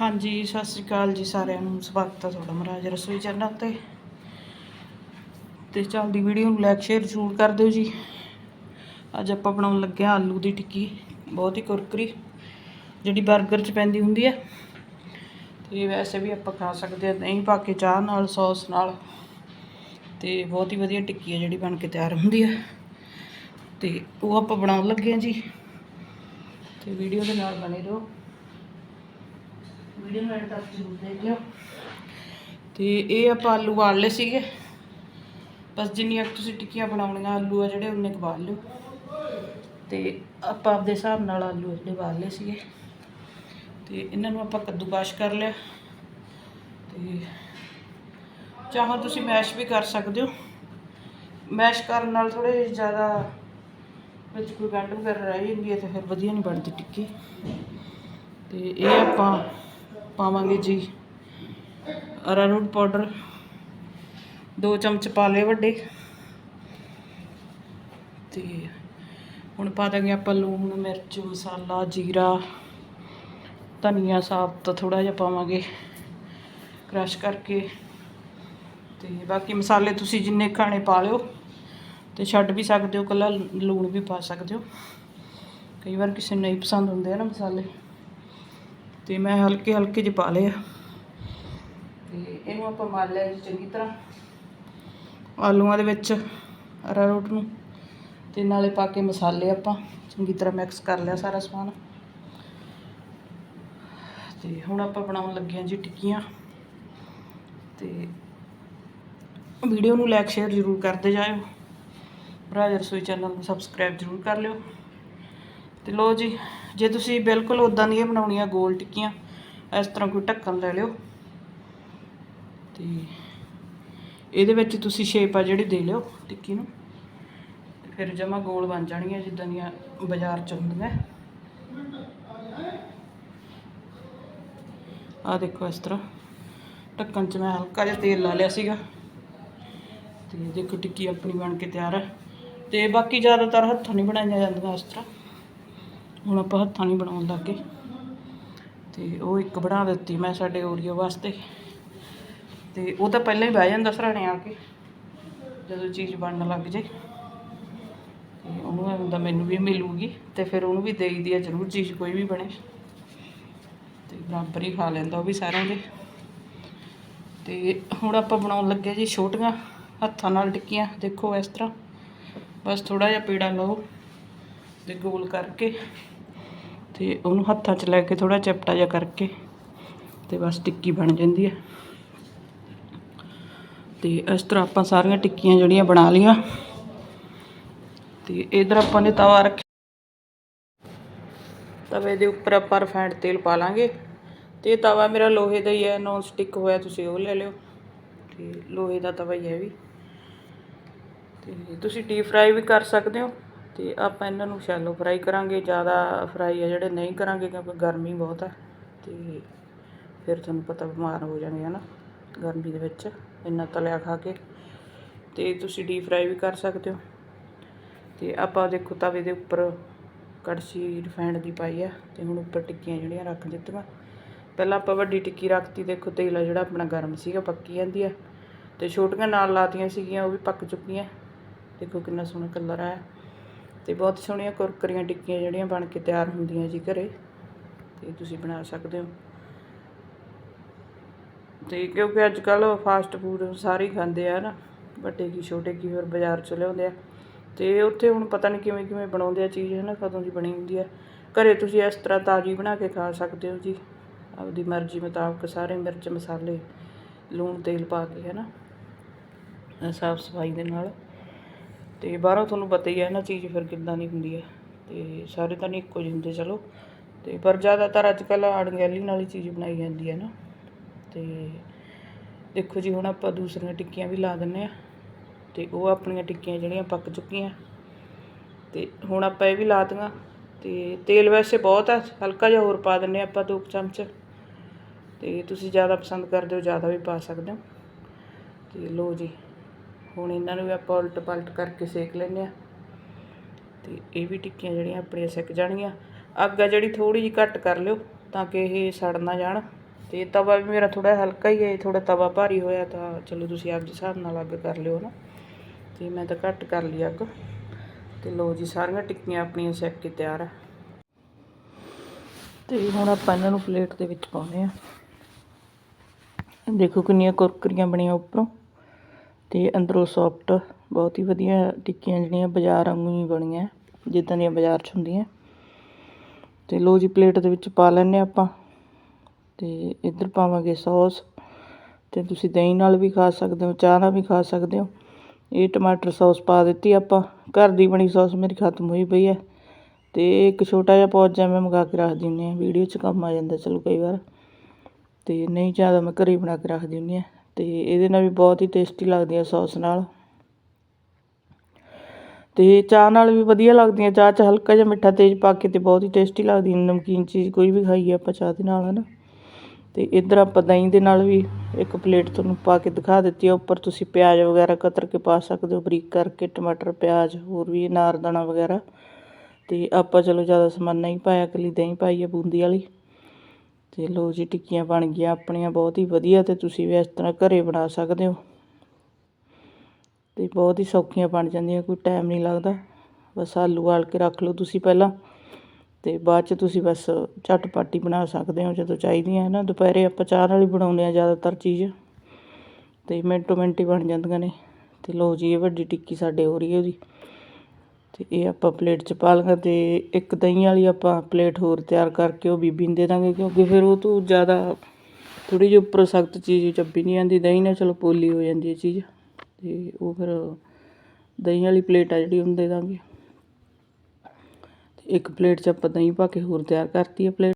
ਹਾਂਜੀ, ਸਤਿ ਸ਼੍ਰੀ ਅਕਾਲ ਜੀ ਸਾਰਿਆਂ ਨੂੰ। ਸਵਾਗਤ ਹੈ ਤੁਹਾਡਾ ਮਹਾਰਾਜ ਰਸੋਈ ਚੈਨਲ ਤੇ। ਤੇ ਚੱਲਦੀ ਵੀਡੀਓ ਨੂੰ ਲਾਈਕ ਸ਼ੇਅਰ ਜ਼ਰੂਰ ਕਰ ਦਿਓ ਜੀ। ਅੱਜ ਆਪਾਂ ਬਣਾਉਣ ਲੱਗੇ ਹਾਂ ਆਲੂ ਦੀ ਟਿੱਕੀ, ਬਹੁਤ ਹੀ ਕੁਰਕਰੀ, ਜਿਹੜੀ 버ਗਰ 'ਚ ਪੈਂਦੀ ਹੁੰਦੀ ਹੈ। ਤੇ ਵੈਸੇ ਵੀ ਆਪਾਂ ਖਾ ਸਕਦੇ ਹਾਂ, ਦਹੀਂ ਪਾ ਕੇ ਚਾਹ ਨਾਲ ਸੌਸ ਨਾਲ। ਤੇ ਬਹੁਤ ਹੀ ਵਧੀਆ ਟਿੱਕੀ ਹੈ ਜਿਹੜੀ ਬਣ ਕੇ ਤਿਆਰ ਹੁੰਦੀ ਹੈ। ਤੇ ਉਹ ਆਪਾਂ ਬਣਾਉਣ ਲੱਗੇ ਹਾਂ ਜੀ। ਤੇ ਵੀਡੀਓ ਦੇ ਨਾਲ ਬਣੇ ਰਹੋ। ਵੀਡੀਓ ਨਾਲ ਤੱਕ ਜ਼ਰੂਰ ਦੇਖ ਲਿਓ। ਤੇ ਇਹ ਆਪਾਂ ਆਲੂ ਵਾਲ ਲਏ ਸੀਗੇ। ਬਸ ਜਿੰਨੀਆਂ ਤੁਸੀਂ ਟਿੱਕੀਆਂ ਬਣਾਉਣੀਆਂ ਆਲੂ ਆ ਜਿਹੜੇ ਉਨੇ ਕੁ ਵਾਲ ਲਿਓ। ਤੇ ਆਪਾਂ ਆਪਦੇ ਹਿਸਾਬ ਨਾਲ ਆਲੂ ਜਿਹੜੇ ਵਾਲ ਲਏ ਸੀਗੇ। ਤੇ ਇਹਨਾਂ ਨੂੰ ਆਪਾਂ ਕੱਦੂਕਾਸ਼ ਕਰ ਲਿਆ। ਤੇ ਚਾਹੋ ਤੁਸੀਂ ਮੈਸ਼ ਵੀ ਕਰ ਸਕਦੇ ਹੋ। ਮੈਸ਼ ਕਰਨ ਨਾਲ ਥੋੜੇ ਜ਼ਿਆਦਾ ਵਿੱਚ ਕੋਈ ਗੰਢ ਵਗੈਰਾ ਰਹਿ ਜਾਂਦੀ ਹੈ ਤੇ ਫਿਰ ਵਧੀਆ ਨਹੀਂ ਬਣਦੀ ਟਿੱਕੀ। ਤੇ ਇਹ ਆਪਾਂ ਪਾਵਾਂਗੇ ਜੀ। ਅਰਾਰੋਟ ਪਾਊਡਰ ਦੋ ਚਮਚ ਪਾ ਲਏ ਵੱਡੇ। ਤੇ ਹੁਣ ਪਾ ਦਾਂਗੇ ਆਪਾਂ ਲੂਣ, ਮਿਰਚ, ਮਸਾਲਾ, ਜੀਰਾ, ਧਨੀਆ ਸਾਬਤ ਥੋੜਾ ਜਿਹਾ ਪਾਵਾਂਗੇ ਕ੍ਰਸ਼ ਕਰਕੇ। ਤੇ ਬਾਕੀ ਮਸਾਲੇ ਤੁਸੀਂ ਜਿੰਨੇ ਖਾਣੇ ਪਾ ਲਿਓ ਤੇ ਛੱਡ ਵੀ ਸਕਦੇ ਹੋ, ਕੱਲਾ ਲੂਣ ਵੀ ਪਾ ਸਕਦੇ ਹੋ। ਕਈ ਵਾਰ ਕਿਸੇ ਨੂੰ ਨਹੀਂ ਪਸੰਦ ਹੁੰਦੇ ਆ ਨਾ ਮਸਾਲੇ। ਤੇ ਮੈਂ ਹਲਕੇ ਹਲਕੇ ਜਿਹੇ ਪਾ ਲਏ ਆ। ਤੇ ਇਹਨੂੰ ਆਪਾਂ ਮਾਰ ਲਿਆ ਜੀ ਚੰਗੀ ਤਰ੍ਹਾਂ। ਆਲੂਆਂ ਦੇ ਵਿੱਚ ਅਰਾਰੋਟ ਨੂੰ ਤੇ ਨਾਲੇ ਪਾ ਕੇ ਮਸਾਲੇ ਆਪਾਂ ਚੰਗੀ ਤਰ੍ਹਾਂ ਮਿਕਸ ਕਰ ਲਿਆ ਸਾਰਾ ਸਮਾਨ। ਤੇ ਹੁਣ ਆਪਾਂ ਬਣਾਉਣ ਲੱਗੇ ਹਾਂ ਜੀ ਟਿੱਕੀਆਂ। ਤੇ ਵੀਡੀਓ ਨੂੰ ਲਾਈਕ ਸ਼ੇਅਰ ਜ਼ਰੂਰ ਕਰਦੇ ਜਾਇਓ। ਰਾਜਾ ਰਸੋਈ ਚੈਨਲ ਨੂੰ ਸਬਸਕ੍ਰਾਈਬ ਜ਼ਰੂਰ ਕਰ ਲਿਓ। ਤੇ ਲੋ ਜੀ, ਜੇ ਤੁਸੀਂ ਬਿਲਕੁਲ ਉਦਾਂ ਦੀਆਂ ਬਣਾਉਣੀਆਂ ਗੋਲ ਟਿੱਕੀਆਂ, ਇਸ ਤਰ੍ਹਾਂ ਕੋਈ ਢੱਕਣ ਲੈ ਲਿਓ। ਤੇ ਇਹਦੇ ਵਿੱਚ ਤੁਸੀਂ ਸ਼ੇਪ ਆ ਜਿਹੜੀ ਦੇ ਲਿਓ ਟਿੱਕੀ ਨੂੰ। ਫਿਰ ਜਮਾ ਗੋਲ ਬਣ ਜਾਣਗੀਆਂ ਜਿੱਦਾਂ ਦੀਆਂ ਬਾਜ਼ਾਰ ਚ ਹੁੰਦੀਆਂ। ਆ ਦੇਖੋ ਇਸ ਤਰ੍ਹਾਂ, ਢੱਕਣ 'ਚ ਮੈਂ ਹਲਕਾ ਜਿਹਾ ਤੇਲ ਲਾ ਲਿਆ ਸੀਗਾ। ਤੇ ਦੇਖੋ ਟਿੱਕੀ ਆਪਣੀ ਬਣ ਕੇ ਤਿਆਰ ਹੈ ਤੇ ਬਾਕੀ ਜ਼ਿਆਦਾਤਰ ਹੱਥੋਂ ਨਹੀਂ ਬਣਾਈਆਂ ਜਾਂਦੀਆਂ ਇਸ ਤਰ੍ਹਾਂ। ਹੁਣ ਆਪਾਂ ਹੱਥਾਂ ਨਹੀਂ ਬਣਾਉਣ ਲੱਗੇ। ਤੇ ਉਹ ਇੱਕ ਬਣਾ ਦਿੱਤੀ ਮੈਂ ਸਾਡੇ ਓਰੀਓ ਵਾਸਤੇ। ਤੇ ਉਹ ਤਾਂ ਪਹਿਲਾਂ ਹੀ ਬਹਿ ਜਾਂਦਾ ਸਰਾਣੇ ਆ ਕੇ, ਜਦੋਂ ਚੀਜ਼ ਬਣਨ ਲੱਗ ਜੇ। ਤੇ ਉਹਨੂੰ ਐਂ ਹੁੰਦਾ ਮੈਨੂੰ ਵੀ ਮਿਲੂਗੀ ਤੇ ਫਿਰ ਉਹਨੂੰ ਵੀ ਦੇਈਦੀ ਆ ਜ਼ਰੂਰ ਚੀਜ਼ ਕੋਈ ਵੀ ਬਣੇ। ਤੇ ਬਰਾਬਰ ਹੀ ਖਾ ਲੈਂਦਾ ਉਹ ਵੀ ਸਾਰਿਆਂ ਦੇ। ਤੇ ਹੁਣ ਆਪਾਂ ਬਣਾਉਣ ਲੱਗੇ ਜੀ ਛੋਟੀਆਂ ਹੱਥਾਂ ਨਾਲ ਟਿੱਕੀਆਂ, ਦੇਖੋ ਇਸ ਤਰ੍ਹਾਂ। ਬਸ ਥੋੜਾ ਜਿਹਾ ਪੇੜਾ ਲਓ ਤੇ ਗੋਲ ਕਰਕੇ ਤੇ ਉਹਨੂੰ ਹੱਥਾਂ 'ਚ ਲੈ ਕੇ ਥੋੜਾ ਚਪਟਾ ਜਿਹਾ ਕਰਕੇ ਤੇ ਬਸ ਟਿੱਕੀ ਬਣ ਜਾਂਦੀ ਹੈ। ਤੇ ਇਸ ਤਰ੍ਹਾਂ ਆਪਾਂ ਸਾਰੀਆਂ ਟਿੱਕੀਆਂ ਜਿਹੜੀਆਂ ਬਣਾ ਲਈਆਂ। ਤੇ ਇਧਰ ਆਪਾਂ ਨੇ ਤਵਾ ਰੱਖਿਆ ਤਵੇ ਦੇ ਉੱਪਰ ਆਪਾਂ ਰਿਫਾਈਂਡ ਤੇਲ ਪਾ ਲਾਂਗੇ। ਤੇ ਇਹ ਤਵਾ ਮੇਰਾ ਲੋਹੇ ਦਾ ਹੀ ਹੈ ਨੌਨ ਸਟਿਕ ਹੋਇਆ, ਤੁਸੀਂ ਉਹ ਲੈ ਲਿਓ। ਤੇ ਲੋਹੇ ਦਾ ਤਵਾ ਹੀ ਹੈ ਵੀ। ਤੇ ਤੁਸੀਂ ਡੀਪ ਫਰਾਈ ਵੀ ਕਰ ਸਕਦੇ ਹੋ। ਅਤੇ ਆਪਾਂ ਇਹਨਾਂ ਨੂੰ ਸ਼ੈਲੋ ਫਰਾਈ ਕਰਾਂਗੇ, ਜ਼ਿਆਦਾ ਫਰਾਈ ਆ ਜਿਹੜੇ ਨਹੀਂ ਕਰਾਂਗੇ ਕਿਉਂਕਿ ਗਰਮੀ ਬਹੁਤ ਹੈ ਅਤੇ ਫਿਰ ਤੁਹਾਨੂੰ ਪਤਾ ਬਿਮਾਰ ਹੋ ਜਾਣਗੇ ਨਾ ਗਰਮੀ ਦੇ ਵਿੱਚ, ਇੰਨਾ ਤਲਿਆ ਖਾ ਕੇ ਅਤੇ ਤੁਸੀਂ ਡੀਪ ਫਰਾਈ ਵੀ ਕਰ ਸਕਦੇ ਹੋ। ਅਤੇ ਆਪਾਂ ਦੇਖੋ ਤਵੇ ਦੇ ਉੱਪਰ ਕੜਛੀ ਰਿਫਾਈਂਡ ਦੀ ਪਾਈ ਆ ਅਤੇ ਹੁਣ ਉੱਪਰ ਟਿੱਕੀਆਂ ਜਿਹੜੀਆਂ ਰੱਖ ਦਿੱਤੀਆਂ। ਪਹਿਲਾਂ ਆਪਾਂ ਵੱਡੀ ਟਿੱਕੀ ਰੱਖਤੀ, ਦੇਖੋ ਤੇਲ ਆ ਜਿਹੜਾ ਆਪਣਾ ਗਰਮ ਸੀਗਾ, ਪੱਕੀ ਜਾਂਦੀ ਆ। ਅਤੇ ਛੋਟੀਆਂ ਨਾਲ ਲਾਤੀਆਂ ਸੀਗੀਆਂ, ਉਹ ਵੀ ਪੱਕ ਚੁੱਕੀਆਂ। ਦੇਖੋ ਕਿੰਨਾ ਸੋਹਣਾ ਕਲਰ ਆਇਆ। ਤੇ ਬਹੁਤ ਸੋਹਣੀਆਂ ਕੁਰਕਰੀਆਂ ਟਿੱਕੀਆਂ ਜਿਹੜੀਆਂ ਬਣ ਕੇ ਤਿਆਰ ਹੁੰਦੀਆਂ ਜੀ ਘਰੇ। ਤੇ ਤੁਸੀਂ ਬਣਾ ਸਕਦੇ ਹੋ। ਤੇ ਕਿਉਂਕਿ ਅੱਜ ਕੱਲ ਫਾਸਟ ਫੂਡ ਸਾਰੇ ਹੀ ਖਾਂਦੇ ਆ ਨਾ, ਵੱਡੇ ਕੀ, ਛੋਟੇ ਕੀ, ਹੋਰ ਬਾਜ਼ਾਰ ਚ ਲਿਆਉਂਦੇ ਆ। ਤੇ ਉੱਥੇ ਹੁਣ ਪਤਾ ਨਹੀਂ ਕਿਵੇਂ ਕਿਵੇਂ ਬਣਾਉਂਦੇ ਆ ਚੀਜ਼ ਹੈ ਨਾ ਕਦੋਂ ਦੀ ਬਣੀ ਹੁੰਦੀ ਆ। ਘਰੇ ਤੁਸੀਂ ਇਸ ਤਰ੍ਹਾਂ ਤਾਜ਼ੀ ਬਣਾ ਕੇ ਖਾ ਸਕਦੇ ਹੋ ਜੀ। ਆਪਦੀ ਮਰਜ਼ੀ ਮੁਤਾਬਕ ਸਾਰੇ ਮਿਰਚ, ਮਸਾਲੇ, ਲੂਣ, ਤੇਲ ਪਾ ਕੇ ਹੈ ਨਾ ਸਾਫ਼ ਸਫ਼ਾਈ ਦੇ ਨਾਲ। ਤੇ ਬਾਹਰੋਂ ਤੁਹਾਨੂੰ ਪਤਾ ਹੀ ਹੈ ਨਾ ਚੀਜ਼ ਫਿਰ ਕਿੱਦਾਂ ਦੀ ਹੁੰਦੀ ਹੈ। ਤੇ ਸਾਰੇ ਤਾਂ ਨਹੀਂ ਇੱਕੋ ਜਿਹੇ ਹੁੰਦੇ, ਚਲੋ। ਤੇ ਪਰ ਜ਼ਿਆਦਾਤਰ ਅੱਜ ਕੱਲ੍ਹ ਅਣਗਹਿਲੀ ਨਾਲ ਹੀ ਚੀਜ਼ ਬਣਾਈ ਜਾਂਦੀ ਹੈ ਨਾ। ਤੇ ਦੇਖੋ ਜੀ, ਹੁਣ ਆਪਾਂ ਦੂਸਰੀਆਂ ਟਿੱਕੀਆਂ ਵੀ ਲਾ ਦਿੰਨੇ ਆ ਤੇ ਉਹ ਆਪਣੀਆਂ ਟਿੱਕੀਆਂ ਜਿਹੜੀਆਂ ਪੱਕ ਚੁੱਕੀਆਂ। ਤੇ ਹੁਣ ਆਪਾਂ ਇਹ ਵੀ ਲਾ ਦਿੰਗਾ ਤੇ ਤੇਲ ਵੈਸੇ ਬਹੁਤ ਆ ਹਲਕਾ ਜਿਹਾ ਹੋਰ ਪਾ ਦਿੰਨੇ ਆਪਾਂ ਦੋ ਕੁ ਚਮਚ। ਤੇ ਤੁਸੀਂ ਜ਼ਿਆਦਾ ਪਸੰਦ ਕਰਦੇ ਹੋ, ਜ਼ਿਆਦਾ ਵੀ ਪਾ ਸਕਦੇ ਹੋ। ਤੇ ਲੋ ਜੀ। ਹੁਣ ਇਹਨਾਂ ਨੂੰ ਵੀ ਆਪਾਂ ਉਲਟ ਪਲਟ ਕਰਕੇ ਸੇਕ ਲੈਂਦੇ ਆ ਤੇ ਇਹ ਵੀ ਟਿੱਕੀਆਂ ਜਿਹੜੀਆਂ ਆਪਣੀਆਂ ਸਿੱਕ ਜਾਣਗੀਆਂ। ਅੱਗ ਆ ਜਿਹੜੀ ਥੋੜੀ ਜਿਹੀ ਘੱਟ ਕਰ ਲਿਓ ਤਾਂ ਕਿ ਇਹ ਸੜ ਨਾ ਜਾਣ। ਤੇ ਤਵਾ ਵੀ ਮੇਰਾ ਥੋੜਾ ਹਲਕਾ ਹੀ ਹੈ ਥੋੜਾ ਤਵਾ ਭਾਰੀ ਹੋਇਆ ਤਾਂ ਚਲੋ ਤੁਸੀਂ ਆਪਦੇ ਹਿਸਾਬ ਨਾਲ ਅੱਗ ਕਰ ਲਿਓ ਨਾ। ਤੇ ਮੈਂ ਤਾਂ ਘੱਟ ਕਰ ਲਈ ਅੱਗ। ਤੇ ਲੋ ਜੀ, ਸਾਰੀਆਂ ਟਿੱਕੀਆਂ ਆਪਣੀਆਂ ਸੈੱਕ ਕੇ ਤਿਆਰ ਆ। ਤੇ ਹੁਣ ਆਪਾਂ ਇਹਨਾਂ ਨੂੰ ਪਲੇਟ ਦੇ ਵਿੱਚ ਪਾਉਣੇ ਆ ਦੇਖੋ ਕਿੰਨੀਆਂ ਕੁਰਕਰੀਆਂ ਬਣੀਆਂ ਉੱਪਰੋਂ। ਅਤੇ ਅੰਦਰੋਂ ਸੋਫਟ ਬਹੁਤ ਹੀ ਵਧੀਆ ਟਿੱਕੀਆਂ ਜਿਹੜੀਆਂ ਬਾਜ਼ਾਰ ਵਾਂਗੂ ਹੀ ਬਣੀਆਂ, ਜਿੱਦਾਂ ਦੀਆਂ ਬਾਜ਼ਾਰ 'ਚ ਹੁੰਦੀਆਂ। ਅਤੇ ਲੋ ਜੀ ਪਲੇਟ ਦੇ ਵਿੱਚ ਪਾ ਲੈਣੇ ਆਪਾਂ। ਅਤੇ ਇੱਧਰ ਪਾਵਾਂਗੇ ਸੌਸ ਅਤੇ ਤੁਸੀਂ ਦਹੀਂ ਨਾਲ ਵੀ ਖਾ ਸਕਦੇ ਹੋ, ਚਾਹ ਨਾਲ ਵੀ ਖਾ ਸਕਦੇ ਹੋ। ਇਹ ਟਮਾਟਰ ਸੌਸ ਪਾ ਦਿੱਤੀ ਆਪਾਂ। ਘਰ ਦੀ ਬਣੀ ਸੌਸ ਮੇਰੀ ਖਤਮ ਹੋਈ ਪਈ ਹੈ। ਤੇ ਇੱਕ ਛੋਟਾ ਜਿਹਾ ਪੌਚ ਮੈਂ ਮੰਗਾ ਕੇ ਰੱਖ ਦਿੰਦੀ ਹਾਂ। ਵੀਡੀਓ 'ਚ ਕੰਮ ਆ ਜਾਂਦਾ, ਚਲੋ ਕਈ ਵਾਰ। ਤੇ ਨਹੀਂ ਜ਼ਿਆਦਾ ਮੈਂ ਘਰੇ ਹੀ ਬਣਾ ਕੇ ਰੱਖ ਦਿੰਦੀ ਹਾਂ। ਅਤੇ ਇਹਦੇ ਨਾਲ ਵੀ ਬਹੁਤ ਹੀ ਟੇਸਟੀ ਲੱਗਦੀ ਹੈ ਸੌਸ ਨਾਲ। ਅਤੇ ਚਾਹ ਨਾਲ ਵੀ ਵਧੀਆ ਲੱਗਦੀਆਂ, ਚਾਹ 'ਚ ਹਲਕਾ ਜਿਹਾ ਮਿੱਠਾ ਤੇਜ਼ ਪਾ ਕੇ ਅਤੇ ਬਹੁਤ ਹੀ ਟੇਸਟੀ ਲੱਗਦੀ ਨਮਕੀਨ ਚੀਜ਼, ਕੋਈ ਵੀ ਖਾਈਏ ਆਪਾਂ ਚਾਹ ਦੇ ਨਾਲ ਹੈ ਨਾ ਅਤੇ ਇੱਧਰ ਆਪਾਂ ਦਹੀਂ ਦੇ ਨਾਲ ਵੀ ਇੱਕ ਪਲੇਟ ਤੁਹਾਨੂੰ ਪਾ ਕੇ ਦਿਖਾ ਦਿੱਤੀ ਹੈ ਉੱਪਰ ਤੁਸੀਂ ਪਿਆਜ਼ ਵਗੈਰਾ ਕਤਰ ਕੇ ਪਾ ਸਕਦੇ ਹੋ, ਬਰੀਕ ਕਰਕੇ, ਟਮਾਟਰ, ਪਿਆਜ਼, ਹੋਰ ਵੀ ਅਨਾਰਦਾਣਾ ਵਗੈਰਾ। ਅਤੇ ਆਪਾਂ ਚਲੋ ਜ਼ਿਆਦਾ ਸਮਾਨ ਨਹੀਂ ਪਾਇਆ, ਇਕੱਲੀ ਦਹੀਂ ਪਾਈ ਹੈ ਬੂੰਦੀ ਵਾਲੀ। ਅਤੇ ਲੋ ਜੀ, ਟਿੱਕੀਆਂ ਬਣ ਗਈਆਂ ਆਪਣੀਆਂ, ਬਹੁਤ ਹੀ ਵਧੀਆ ਅਤੇ ਤੁਸੀਂ ਵੀ ਇਸ ਤਰ੍ਹਾਂ ਘਰੇ ਬਣਾ ਸਕਦੇ ਹੋ। ਅਤੇ ਬਹੁਤ ਹੀ ਸੌਖੀਆਂ ਬਣ ਜਾਂਦੀਆਂ, ਕੋਈ ਟਾਈਮ ਨਹੀਂ ਲੱਗਦਾ। ਬਸ ਆਲੂ ਉਬਾਲ ਕੇ ਰੱਖ ਲਓ ਤੁਸੀਂ ਪਹਿਲਾਂ ਅਤੇ ਬਾਅਦ ਚ ਤੁਸੀਂ ਬਸ ਝਟਪਟ ਹੀ ਬਣਾ ਸਕਦੇ ਹੋ ਜਦੋਂ ਚਾਹੀਦੀਆਂ। ਹੈ ਨਾ ਦੁਪਹਿਰੇ ਆਪਾਂ ਚਾਹ ਨਾਲ ਹੀ ਬਣਾਉਂਦੇ ਆ ਜ਼ਿਆਦਾਤਰ ਚੀਜ਼। ਅਤੇ ਮਿੰਟੋ ਮਿੰਟ ਹੀ ਬਣ ਜਾਂਦੀਆਂ ਨੇ। ਅਤੇ ਲੋ ਜੀ, ਇਹ ਵੱਡੀ ਟਿੱਕੀ ਸਾਡੇ ਹੋ ਰਹੀ ਹੈ ਉਹਦੀ। ਅਤੇ ਇਹ ਆਪਾਂ ਪਲੇਟ 'ਚ ਪਾ ਲਾਂਗੇ ਅਤੇ ਇੱਕ ਦਹੀਂ ਵਾਲੀ ਆਪਾਂ ਪਲੇਟ ਹੋਰ ਤਿਆਰ ਕਰਕੇ ਉਹ ਬੀਬੀ ਨੂੰ ਦੇ ਦਾਂਗੇ ਕਿਉਂਕਿ ਫਿਰ ਉਹ ਤੋਂ ਜ਼ਿਆਦਾ ਥੋੜ੍ਹੀ ਜਿਹੀ ਉੱਪਰੋਂ ਸਖਤ ਚੀਜ਼ ਚੱਬੀ ਨਹੀਂ ਜਾਂਦੀ, ਦਹੀਂ ਨਾਲ ਚਲੋ ਪੋਲੀ ਹੋ ਜਾਂਦੀ ਹੈ ਚੀਜ਼ ਅਤੇ ਉਹ ਫਿਰ ਦਹੀਂ ਵਾਲੀ ਪਲੇਟ ਆ ਜਿਹੜੀ ਉਹਨੂੰ ਦੇ ਦਾਂਗੇ। ਤੇ ਇੱਕ ਪਲੇਟ 'ਚ ਆਪਾਂ ਦਹੀਂ ਪਾ ਕੇ ਹੋਰ ਤਿਆਰ ਕਰਤੀ ਹੈ ਪਲੇਟ।